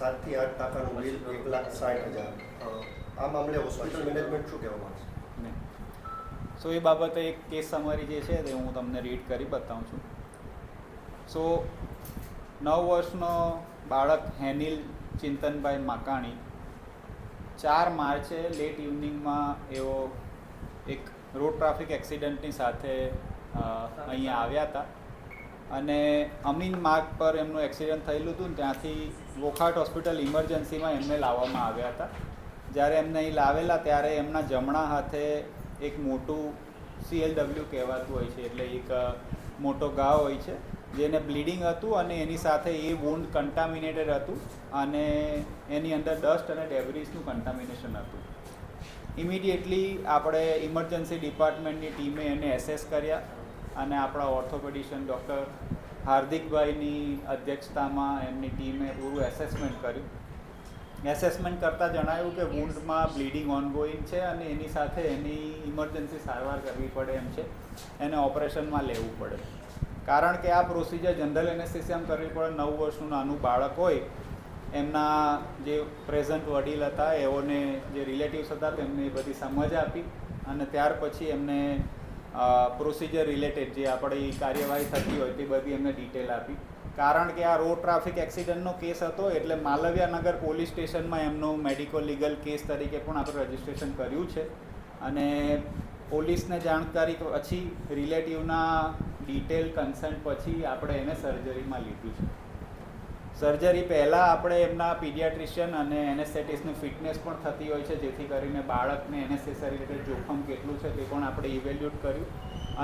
સાતથી આઠ ટકાનું બિલ એક લાખ સાઠ હજાર. આ મામલે હોસ્પિટલ મેનેજમેન્ટ શું કહેવા માંગશે ને સો એ બાબતે એક કેસ સમરી જે છે તે હું તમને રીડ કરી બતાવું છું. સો નવ વર્ષનો બાળક હેનિલ ચિંતનભાઈ માકાણી ચાર માર્ચે લેટ ઇવનિંગમાં એવો એક રોડ ટ્રાફિક એક્સિડન્ટની સાથે અહીંયા આવ્યા હતા. અને અમીન માર્ગ પર એમનું એક્સિડન્ટ થયેલું હતું ત્યાંથી વોખાટ હોસ્પિટલ ઇમરજન્સીમાં એમને લાવવામાં આવ્યા હતા. જ્યારે એમને અહીં લાવેલા ત્યારે એમના જમણા હાથે એક મોટું સીએલડબલ્યુ કહેવાતું હોય છે, એટલે એક મોટો ઘા હોય છે, જેને બ્લીડિંગ હતું અને એની સાથે એ વુન્ડ કન્ટામિનેટેડ હતું અને એની અંદર ડસ્ટ અને ડેબ્રીસનું કન્ટામિનેશન હતું. ઇમિડિયેટલી આપણે ઇમરજન્સી ડિપાર્ટમેન્ટની ટીમે એને એસેસ કર્યા. અને આપણા ઓર્થોપેડિશિયન ડૉક્ટર હાર્દિકભાઈની અધ્યક્ષતામાં એમની ટીમે પૂરું એસેસમેન્ટ કર્યું. એસેસમેન્ટ કરતાં જણાવ્યું કે વુન્ડમાં બ્લીડિંગ ઓનગોઈંગ છે અને એની સાથે એની ઇમરજન્સી સારવાર કરવી પડે એમ છે. એને ઓપરેશનમાં લેવું પડે. કારણ કે આ પ્રોસિજર જનરલ એનેસ્થેસિયામાં કરવી પડે. નવ વર્ષનું નાનું બાળક હોય એમના જે પ્રેઝન્ટ વડીલ હતા એઓને જે રિલેટિવ્સ હતા તેમને એ બધી સમજ આપી અને ત્યાર પછી એમને પ્રોસિજર રિલેટેડ જે આપણી કાર્યવાહી થતી હોય તે બધી એમને ડિટેલ આપી. કારણ કે આ રોડ ટ્રાફિક એક્સિડન્ટનો કેસ હતો, એટલે માલવ્યાનગર પોલીસ સ્ટેશનમાં એમનો મેડિકો લીગલ કેસ તરીકે પણ આપણે રજીસ્ટ્રેશન કર્યું છે. અને પોલીસને જાણકારી પછી રિલેટિવના ડિટેલ કન્સન્ટ પછી આપણે એને સર્જરીમાં લીધું છે. સર્જરી પહેલાં આપણે એમના પીડિયાટ્રિશિયન અને એનેસ્થેટિસ્ટની ફિટનેસ પણ થતી હોય છે, જેથી કરીને બાળકને એનેસ્થેસિયા રિલેટેડ જોખમ કેટલું છે તે પણ આપણે ઇવેલ્યુટ કર્યું.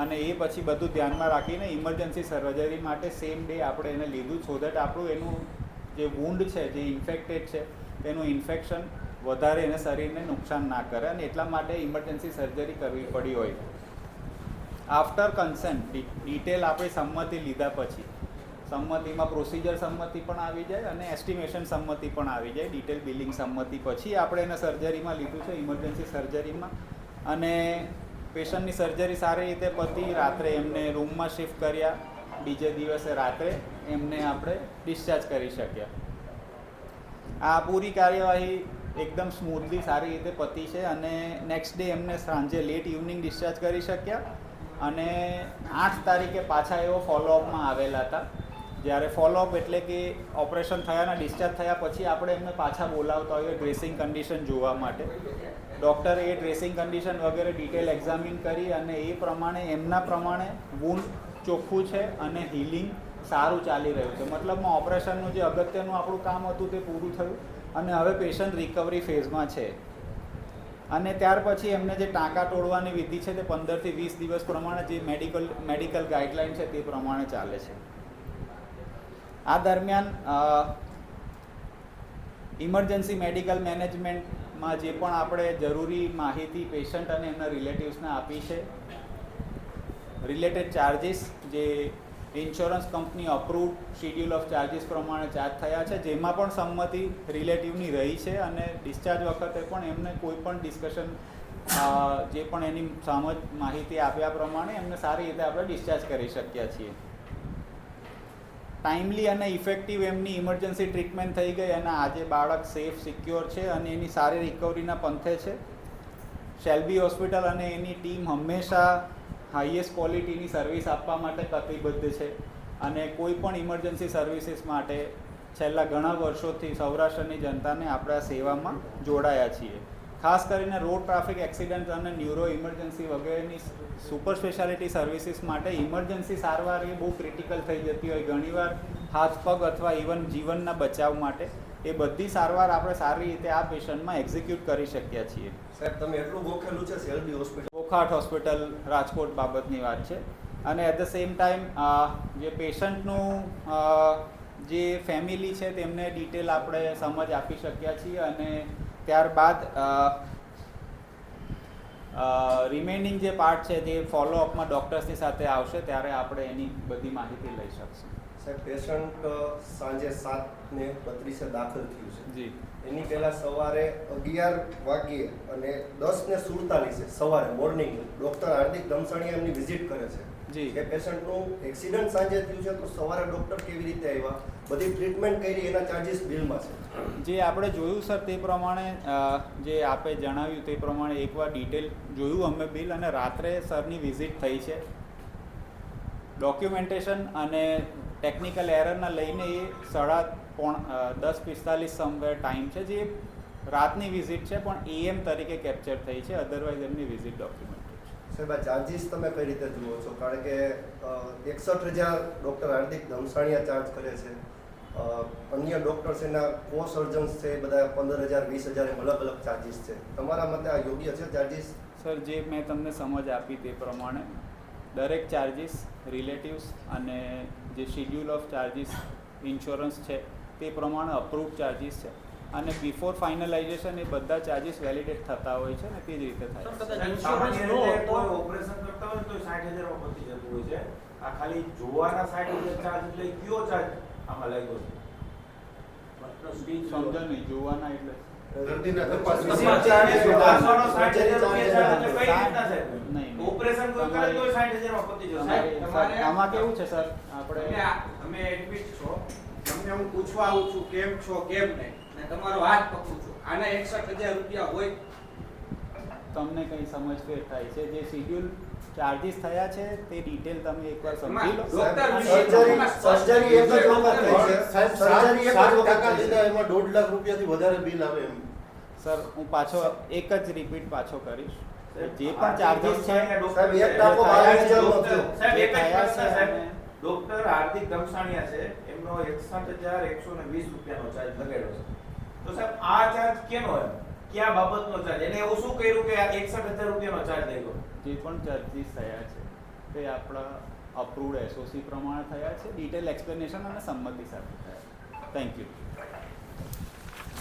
અને એ પછી બધું ધ્યાનમાં રાખીને ઇમરજન્સી સર્જરી માટે સેમ ડે આપણે એને લીધું સો દેટ આપણું એનું જે વુન્ડ છે, જે ઇન્ફેક્ટેડ છે, તેનું ઇન્ફેક્શન વધારે એને શરીરને નુકસાન ના કરે અને એટલા માટે ઇમરજન્સી સર્જરી કરવી પડી હોય. આફ્ટર કન્સન્ટ ડિટેલ આપણે સંમતિ લીધા પછી સંમતિમાં પ્રોસિજર સંમતિ પણ આવી જાય અને એસ્ટિમેશન સંમતિ પણ આવી જાય. ડિટેલ બિલિંગ સંમતિ પછી આપણે એને સર્જરીમાં લીધું છે ઇમરજન્સી સર્જરીમાં અને પેશન્ટની સર્જરી સારી રીતે પતી, રાત્રે એમને રૂમમાં શિફ્ટ કર્યા. બીજે દિવસે રાત્રે એમને આપણે ડિસ્ચાર્જ કરી શક્યા. આ પૂરી કાર્યવાહી એકદમ સ્મૂથલી સારી રીતે પતી છે અને નેક્સ્ટ ડે એમને સાંજે લેટ ઇવનિંગ ડિસ્ચાર્જ કરી શક્યા. અને આઠ તારીખે પાછા એવો ફોલોઅપમાં આવેલા હતા. જ્યારે ફોલોઅપ એટલે કે ઓપરેશન થયાના ડિસ્ચાર્જ થયા પછી આપણે એમને પાછા બોલાવતા હોઈએ ડ્રેસિંગ કન્ડિશન જોવા માટે. ડૉક્ટર એ ડ્રેસિંગ કન્ડિશન વગેરે ડિટેલ એક્ઝામિન કરી અને એ પ્રમાણે, એમના પ્રમાણે વુન્ડ ચોખ્ખું છે અને હિલિંગ સારું ચાલી રહ્યું છે. મતલબમાં ઓપરેશનનું જે અગત્યનું આપણું કામ હતું તે પૂરું થયું અને હવે પેશન્ટ રિકવરી ફેઝમાં છે. અને ત્યાર પછી એમને જે ટાંકા તોડવાની વિધિ છે તે પંદરથી વીસ દિવસ પ્રમાણે જે મેડિકલ મેડિકલ ગાઈડલાઇન છે તે પ્રમાણે ચાલે છે. આ દરમિયાન ઇમરજન્સી મેડિકલ મેનેજમેન્ટમાં જે પણ આપણે જરૂરી માહિતી પેશન્ટ અને એમના રિલેટિવ્સને આપી છે રિલેટેડ ચાર્જિસ જે insurance company approved schedule of charges પ્રમાણે ચાર્જ થયા છે, જેમાં પણ સંમતિ રિલેટિવની રહી છે અને ડિસ્ચાર્જ વખતે પણ એમને કોઈ પણ ડિસ્કશન જે પણ એની સમજ માહિતી આપ્યા પ્રમાણે એમને સારી રીતે આપણે ડિસ્ચાર્જ કરી શક્યા છીએ. ટાઈમલી અને ઇફેક્ટિવ એમની ઇમરજન્સી ટ્રીટમેન્ટ થઈ ગઈ અને આજે બાળક સેફ સિક્યોર છે અને એની સારી રિકવરીના પંથે છે. શેલ્બી હોસ્પિટલ અને એની ટીમ હંમેશા હાઈએસ્ટ ક્વોલિટીની સર્વિસ આપવા માટે કટિબદ્ધ છે અને કોઈ પણ ઇમરજન્સી સર્વિસીસ માટે છેલ્લા ઘણા વર્ષોથી સૌરાષ્ટ્રની જનતાને આપણા સેવામાં જોડાયા છીએ. ખાસ કરીને રોડ ટ્રાફિક એક્સિડન્ટ અને ન્યુરો ઇમરજન્સી વગેરેની સુપર સ્પેશિયાલિટી સર્વિસીસ માટે ઇમરજન્સી સારવાર એ બહુ ક્રિટિકલ થઈ જતી હોય. ઘણીવાર હાથ પગ અથવા ઇવન જીવનના બચાવ માટે એ બધી સારવાર આપણે સારી રીતે આ પેશન્ટમાં એક્ઝિક્યુટ કરી શક્યા છીએ. સાહેબ તમે એટલું ગોખેલું છે સેલબી હોસ્પિટલ? ગોખાટ હોસ્પિટલ રાજકોટ બાબતની વાત છે. અને એટ ધ સેમ ટાઈમ જે પેશન્ટનું જે ફેમિલી છે તેમને ડિટેલ આપણે સમજ આપી શક્યા છીએ અને ત્યારબાદ રિમેનિંગ જે પાર્ટ છે તે ફોલોઅપમાં ડૉક્ટર્સની સાથે આવશે ત્યારે આપણે એની બધી માહિતી લઈ શકશું. સાહેબ પેશન્ટ સાંજે સાત ને બત્રીસે દાખલ થયું છે. જી. એની પહેલા સવારે અગિયાર વાગ્યે અને દસ ને સુડતાલીસે સવારે મોર્નિંગ ડૉક્ટર હાર્દિક ધમસાણીયા એમની વિઝિટ કરે છે. જી. એ પેશન્ટનું એક્સિડન્ટ સાંજે થયું છે તો સવારે ડૉક્ટર કેવી રીતે આવ્યા? બધી ટ્રીટમેન્ટ કરી એના ચાર્જિસ બિલમાં છે. જે આપણે જોયું સર તે પ્રમાણે જે આપે જણાવ્યું તે પ્રમાણે એકવાર ડિટેલ જોયું અમે બિલ અને રાત્રે સરની વિઝિટ થઈ છે. ડોક્યુમેન્ટેશન અને ટેકનિકલ એરરના લઈને એ સાડા પોણ દસ પિસ્તાલીસ સમવેર ટાઈમ છે જે રાતની વિઝિટ છે પણ એએમ તરીકે કેપ્ચર થઈ છે અધરવાઇઝ એમની વિઝિટ ડોક્યુમેન્ટેડ છે સાહેબ, આ ચાર્જીસ તમે કઈ રીતે જુઓ છો? કારણ કે એકસઠ હજાર ડૉક્ટર હાર્દિક ધમસાણીયા ચાર્જ કરે છે. અન્ય ડૉક્ટર્સ એના કો સર્જન્સ છે, એ બધા પંદર હજાર, વીસ હજાર એમ અલગ અલગ ચાર્જીસ છે. તમારા મતે આ યોગ્ય છે ચાર્જિસ સર, જે મેં તમને સમજ આપી તે પ્રમાણે દરેક ચાર્જીસ રિલેટિવ્સ અને જે શિડ્યુલ ઓફ ચાર્જીસ ઇન્સ્યોરન્સ છે, તે પ્રમાણે અપ્રૂવ ચાર્જીસ છે. અને બિફોર ફાઇનલાઇઝેશન એ બધા ચાર્જિસ વેલિડેટ થતા હોય છે ને તે જ રીતે થાય ઓપરેશન કરતા હોય તો સાઠ હજારમાં પતી જતું હોય છે. આ ખાલી જોવાના સાઠ હજાર ચાર્જ એટલે કયો ચાર્જ આમાં લાગ્યો છે? સમજો નહીં જોવાના એટલે. હજાર કેવું છે સર? આપણે તમે એડમિટ છો. તમને હું પૂછવા આવું છું કેમ છો કેમ નહીં? તમારો હાથ પકડું છું. આના એકસઠ હજાર રૂપિયા હોય. તમને કઈ સમજ ફેર થાય છે? જે શિડ્યુલ ચાર્જિસ થયા છે તે ડિટેલ તમે એકવાર સમજી લો. ડૉક્ટર સર્જરી સર્જરી એક જ વખત થઈ છે. સાહેબ સર્જરી એક જ વખત છે. એમાં દોઢ લાખ રૂપિયાથી વધારે બિલ આવે એમ. સર હું પાછો એક જ રિપીટ પાછો કરીશ. જે પણ ચાર્જિસ છે સાહેબ, એક ટાકો ટાંકો બાર હજારનો સાહેબ, એક જ પ્રશ્ન, સાહેબ. ડોક્ટર હાર્દિક ગમસાણિયા છે. એમનો એકસઠ હજાર એકસો ને વીસ રૂપિયાનો ચાર્જ લગાડ્યો છે. તો સાહેબ, આ ચાર્જ કેનો એમ? કયા બાબતનો ચાર્જ એને એવું શું કર્યું કે આ એકસઠ હજાર રૂપિયાનો ચાર્જ લઈ ગયો જે પણ ચાર્જિસ થયા છે. તે આપણા અપ્રુવડ એસઓસી પ્રમાણે થયા છે. ડિટેલ એક્સપ્લેનેશન અને સંમતિ સાથે થયા થેન્ક યુ